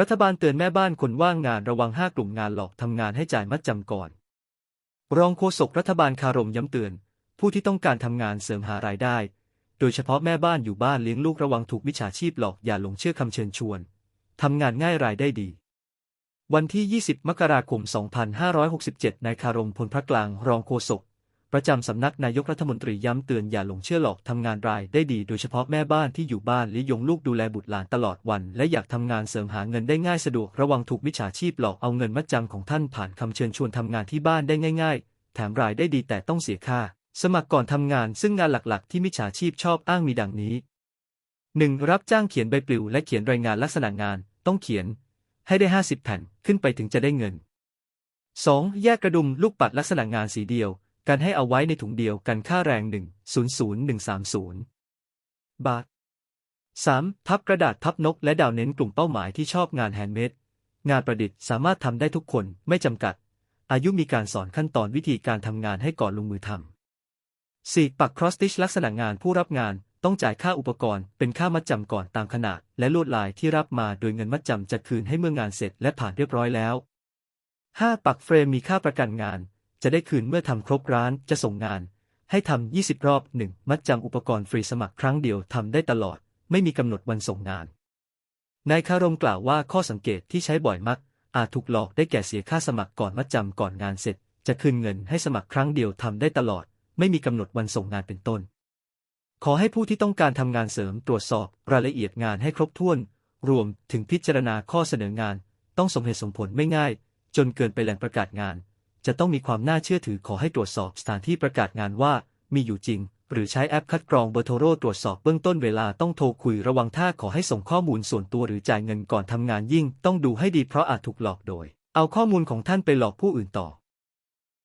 รัฐบาลเตือนแม่บ้านคนว่างงานระวังห้ากลุ่มงานหลอกทำงานให้จ่ายมัดจำก่อน รองโฆษกรัฐบาลคารมย้ำเตือน ผู้ที่ต้องการทำงานเสริมหารายได้ โดยเฉพาะแม่บ้านอยู่บ้านเลี้ยงลูกระวังถูกมิจฉาชีพหลอกอย่าหลงเชื่อคำเชิญชวนทำงานง่ายรายได้ดี วันที่ 20 มกราคม 2567 นายคารมพลพระกลาง รองโฆษก ประจำสำนักนายกรัฐมนตรีย้ำเตือนอย่าหลงเชื่อหลอกทำงานรายได้ดีโดยเฉพาะแม่บ้านที่อยู่บ้านและยงลูกดูแลบุตรหลานตลอดวัน และอยากทำงานเสริมหาเงินได้ง่ายสะดวกระวังถูกมิจฉาชีพหลอกเอาเงินมัดจำของท่านผ่านคำเชิญชวนทำงานที่บ้านได้ง่าย ๆ แถมรายได้ดีแต่ต้องเสียค่า สมัครก่อนทำงานซึ่งงานหลักๆ ที่มิจฉาชีพชอบอ้างมีดังนี้ 1. รับจ้างเขียนใบปลิวและเขียนรายงานลักษณะงาน ต้องเขียน ให้ได้ 50 แผ่นขึ้นไปถึงจะได้เงิน 2. แยกกระดุมลูกปัดลักษณะงานสีเดียว กันให้เอาไว้ในถุงเดียวกันค่าแรง 1 0 0 1 3 0 บาท 3. พับกระดาษพับนกและดาวเน้นกลุ่มเป้าหมายที่ชอบงานแฮนด์เมดงานประดิษฐ์สามารถทำได้ทุกคนไม่จำกัด อายุมีการสอนขั้นตอนวิธีการทำงานให้ก่อนลงมือทำ 4. ปัก cross stitch ลักษณะงานผู้รับงานต้องจ่ายค่าอุปกรณ์ เป็นค่ามัดจำก่อนตามขนาด และลวดลายที่รับมาโดยเงินมัดจำจะคืนให้เมื่องานเสร็จและผ่านเรียบร้อยแล้ว 5. ปักเฟรมมีค่าประกันงาน จะได้คืนเมื่อทำครบร้านจะส่งงาน ให้ทำ 20 รอบ 1 มัดจำอุปกรณ์ฟรีสมัครครั้งเดียวทำได้ตลอด ไม่มีกำหนดวันส่งงาน นายคารมกล่าวว่าข้อสังเกตที่ใช้บ่อยมัก อาจถูกหลอกได้แก่เสียค่าสมัครก่อนมัดจำก่อนงานเสร็จ จะคืนเงินให้สมัครครั้งเดียวทำได้ตลอด ไม่มีกำหนดวันส่งงานเป็นต้น ขอให้ผู้ที่ต้องการทำงานเสริมตรวจสอบรายละเอียดงานให้ครบถ้วน รวมถึงพิจารณาข้อเสนองาน ต้องสมเหตุสมผลไม่ง่าย จนเกินไปแหล่งประกาศงาน จะต้องมีความน่าเชื่อถือขอให้ตรวจสอบสถานที่ประกาศงานว่า มีอยู่จริง หรือใช้แอปคัดกรองเบอร์โทรตรวจสอบเบื้องต้นเวลาต้องโทรคุยระวังถ้าขอให้ส่งข้อมูลส่วนตัวหรือจ่ายเงินก่อนทำงานยิ่ง ต้องดูให้ดีเพราะอาจถูกหลอกโดย เอาข้อมูลของท่านไปหลอกผู้อื่นต่อ